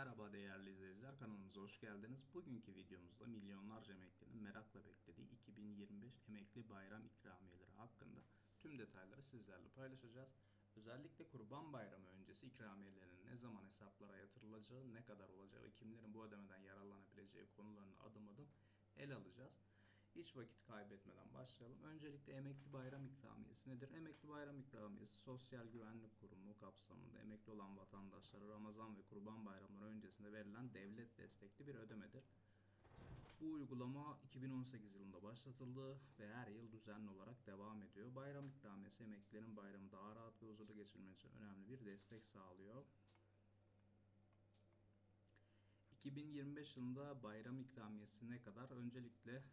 Merhaba değerli izleyiciler kanalımıza hoş geldiniz. Bugünkü videomuzda milyonlarca emeklinin merakla beklediği 2025 emekli bayram ikramiyeleri hakkında tüm detayları sizlerle paylaşacağız. Özellikle Kurban Bayramı öncesi ikramiyelerinin ne zaman hesaplara yatırılacağı, ne kadar olacağı ve kimlerin bu ödemeden yararlanabileceği konularını adım adım ele alacağız. Hiç vakit kaybetmeden başlayalım. Öncelikle emekli bayram ikramiyesi nedir? Emekli bayram ikramiyesi Sosyal Güvenlik Kurumu kapsamında emekli olan vatandaşlara Ramazan ve Kurban bayramları öncesinde verilen devlet destekli bir ödemedir. Bu uygulama 2018 yılında başlatıldı ve her yıl düzenli olarak devam ediyor. Bayram ikramiyesi emeklilerin bayramı daha rahat ve huzurlu geçirmek için önemli bir destek sağlıyor. 2025 yılında bayram ikramiyesi ne kadar? Öncelikle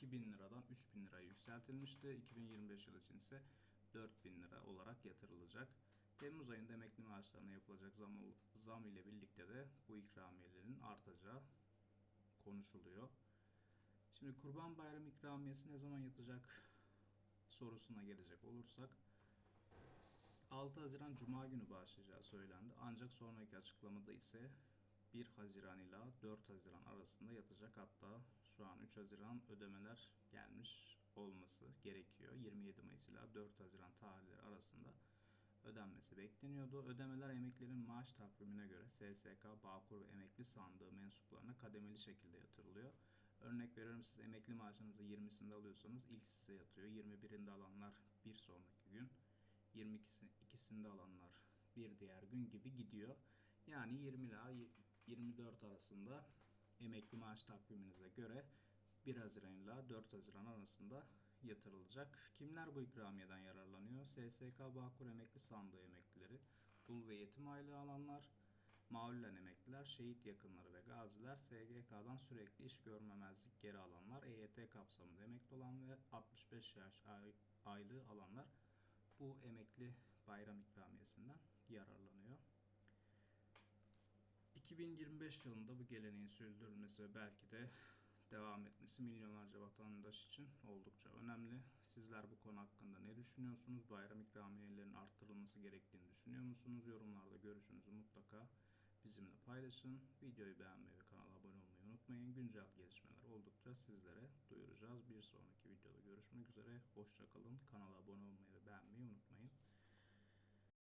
2000 liradan 3000 liraya yükseltilmişti. 2025 yılı için ise 4000 lira olarak yatırılacak. Temmuz ayında emekli maaşlarına yapılacak zam, zam ile birlikte de bu ikramiyelerin artacağı konuşuluyor. Şimdi Kurban Bayramı ikramiyesi ne zaman yatacak sorusuna gelecek olursak 6 Haziran Cuma günü başlayacağı söylendi. Ancak sonraki açıklamada ise 1 Haziran ile 4 Haziran arasında yatacak. Hatta şu an 3 Haziran ödemeler gelmiş olması gerekiyor. 27 Mayıs ile 4 Haziran tarihleri arasında ödenmesi bekleniyordu. Ödemeler emeklilerin maaş takvimine göre SSK, Bağkur ve emekli sandığı mensuplarına kademeli şekilde yatırılıyor. Örnek veriyorum siz emekli maaşınızı 20'sinde alıyorsanız ilk size yatıyor. 21'inde alanlar bir sonraki gün. 22'sinde alanlar bir diğer gün gibi gidiyor. Yani 20 ila 24 arasında emekli maaş takviminize göre 1 Haziran ile 4 Haziran arasında yatırılacak. Kimler bu ikramiyeden yararlanıyor? SSK Bağkur emekli sandığı emeklileri, dul ve yetim aylığı alanlar, mağlulen emekliler, şehit yakınları ve gaziler, SGK'dan sürekli iş görmemezlik geri alanlar, EYT kapsamında emekli olan ve 65 yaş ay- aylığı alanlar bu emekli bayram ikramiyesinden yararlanıyor. 2025 yılında bu geleneğin sürdürülmesi ve belki de devam etmesi milyonlarca vatandaş için oldukça önemli. Sizler bu konu hakkında ne düşünüyorsunuz? Bayram ikramiyelerinin arttırılması gerektiğini düşünüyor musunuz? Yorumlarda görüşünüzü mutlaka bizimle paylaşın. Videoyu beğenmeyi ve kanala abone olmayı unutmayın. Güncel gelişmeler oldukça sizlere duyuracağız. Bir sonraki videoda görüşmek üzere. Hoşçakalın. Kanala abone olmayı ve beğenmeyi unutmayın.